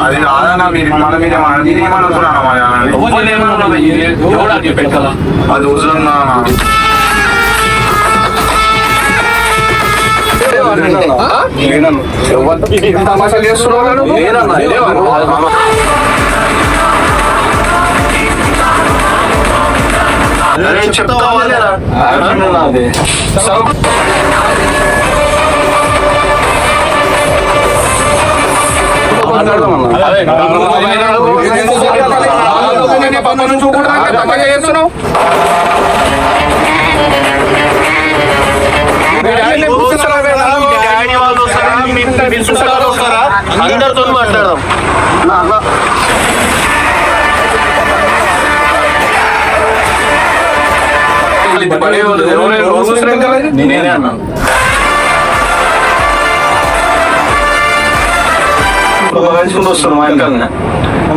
అది రాదన్న మీరు మన మీద మన- నేను ఏమనుకున్నాను మరి అని. అది వస్తుందా తమాషాలు చేస్తున్నావు నువ్వు? చెప్తావా అందరితో మాట్లాడదాం కదా నేనే అన్నాను. వస్తున్నారు మా కన్నా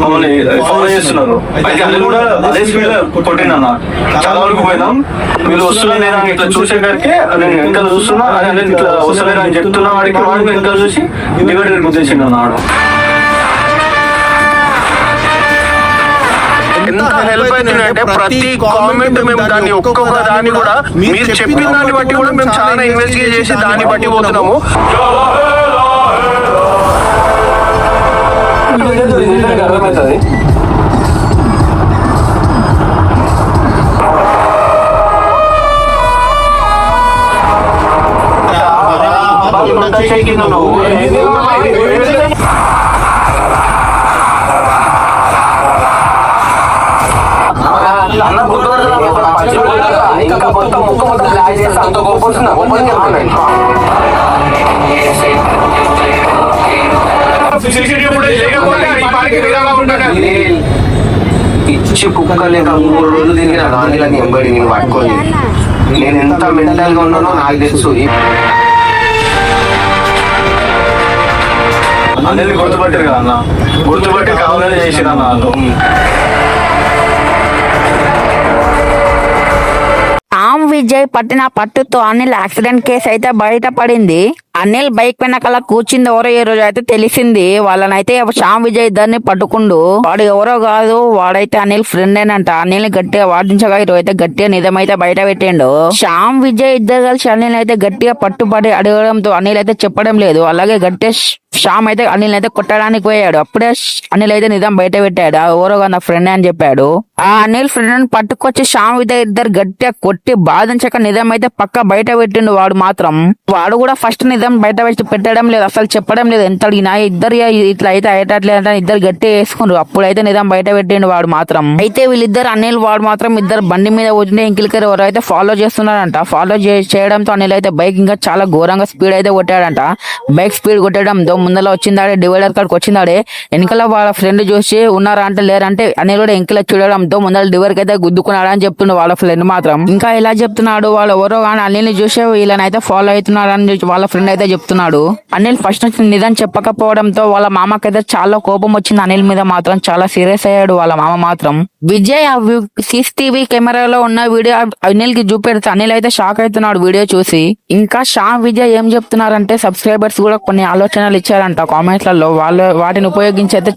మమ్మల్ని ఫాలో చేస్తున్నారు. అయితే అది కూడా అదే స్పీడ్ కొట్టినన్న చాలా వరకు పోయినాం. వీళ్ళు వస్తున్నా నేను ఇట్లా చూసేసరికి నేను వెనకాల చూస్తున్నా అని నేను ఇట్లా వస్తలేరు అని చెప్తున్నా వాడికి వాడికి వెనకాల చూసి డివైడర్ గుర్తించిండు అన్నాడు ఎంత హెల్ప్ అవుతుందంటే ప్రతి కామెంట్ మేము దాన్ని ఒక్కొక్క దాన్ని కూడా మీరు చెప్పిన దాన్ని బట్టి కూడా మేము చాలా ఇన్వెస్టిగేట్ చేసి దాన్ని బట్టి పోతున్నాము. అర్థమవుతుంది ఇంకా మొత్తం ముక్క మొత్తం లాగ్ చేస్తే అంత గొప్ప వస్తుంది గొప్ప పిచ్చి కుక్క లేక మూడు రోజులు తిరిగిన గాంధీలని ఎంబడి నేను పట్టుకొని నేను ఎంత మెంటల్గా ఉన్నానో నాకు తెలుసు. అందరినీ గుర్తుపట్టారు కదా అన్న? గుర్తుపట్టి కావాలని చేసిన టామ్ విజయ్ పట్టిన పట్టుతో అనిల్ యాక్సిడెంట్ కేసు అయితే బయటపడింది. అనిల్ బైక్ వెనకాల కూర్చుంది. ఎవరో ఈ రోజు అయితే తెలిసింది. వాళ్ళనైతే శ్యామ్ విజయ్ ఇద్దరిని పట్టుకుండు. వాడు ఎవరో కాదు వాడైతే అనిల్ ఫ్రెండ్ అంట అనిల్ గట్టిగా వాదించగా ఈరోజు అయితే గట్టిగా నిజమైతే బయట పెట్టిండు. శ్యామ్ విజయ్ ఇద్దరు కలిసి అనిల్ అయితే గట్టిగా పట్టుబడి అడగడంతో అనిల్ అయితే చెప్పడం లేదు. అలాగే గట్టిగా శ్యామ్ అయితే అనిల్ అయితే కొట్టడానికి పోయాడు. అప్పుడే అనిల్ అయితే నిజం బయట పెట్టాడు. ఆ ఎవరో నా ఫ్రెండ్ అని చెప్పాడు. ఆ అనిల్ ఫ్రెండ్ పట్టుకొచ్చి శ్యామ్ విజయ్ ఇద్దరు గట్టిగా కొట్టి బాధించక నిజం అయితే పక్క బయట పెట్టిండు వాడు మాత్రం. వాడు కూడా ఫస్ట్ నిజం బయట పెట్టి పెట్టడం లేదు అసలు చెప్పడం లేదు. ఎంత అడిగినా ఇద్దరు ఇట్లా అయితే అయ్యేటట్లేదు ఇద్దరు గట్టి వేసుకున్నారు. అప్పుడైతే నిజం బయట పెట్టిండు వాడు మాత్రం. అయితే వీళ్ళిద్దరు అనిల్ వాడు మాత్రం ఇద్దరు బండి మీద పోతుంటే ఇంకిలికర్ ఎవరు అయితే ఫాలో చేస్తున్నారంట ఫాలో చేయడంతో అనిల్ అయితే బైక్ ఇంకా చాలా ఘోరంగా స్పీడ్ అయితే కొట్టాడంట. బైక్ స్పీడ్ కొట్టడంతో ముందర వచ్చిందాడే డివైడర్ కాడికి వచ్చిందాడే వెనకాల వాళ్ళ ఫ్రెండ్ చూసి ఉన్నారా అంటే లేరంటే అనిల్ కూడా వెనకాల చూడడంతో ముందర డివైర్ అయితే గుద్దుకున్నాడు అని చెప్తుండు వాళ్ళ ఫ్రెండ్ మాత్రం. ఇంకా ఇలా చెప్తున్నాడు వాళ్ళు ఎవరో కానీ అనిల్ని చూసి వీళ్ళని అయితే ఫాలో అవుతున్నాడని వాళ్ళ ఫ్రెండ్ అయితే చెప్తున్నాడు. అనిల్ ఫస్ట్ నుంచి నిజం చెప్పకపోవడంతో వాళ్ళ మామకైతే చాలా కోపం వచ్చింది. అనిల్ మీద మాత్రం చాలా సీరియస్ అయ్యాడు వాళ్ళ మామ మాత్రం. విజయ్ ఆ సీసీటీవీ కెమెరాలో ఉన్న వీడియో అనిల్కి చూపెడితే అనిల్ అయితే షాక్ అవుతున్నాడు వీడియో చూసి. ఇంకా షామ్ విజయ్ ఏం చెప్తున్నారంటే సబ్స్క్రైబర్స్ కూడా కొన్ని ఆలోచనలు ఇచ్చారంట కామెంట్లలో వాళ్ళు వాటిని ఉపయోగించి అయితే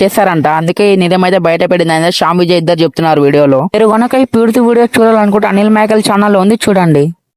చేశారంట. అందుకే ఈ నిజం అయితే బయట పెట్టింది. షామ్ విజయ్ ఇద్దరు చెప్తున్నారు వీడియోలో. మీరు కనుక ఈ పీడుతు వీడియో చూడాలనుకుంటే అనిల్ మైకల్ ఛానల్ ఉంది చూడండి.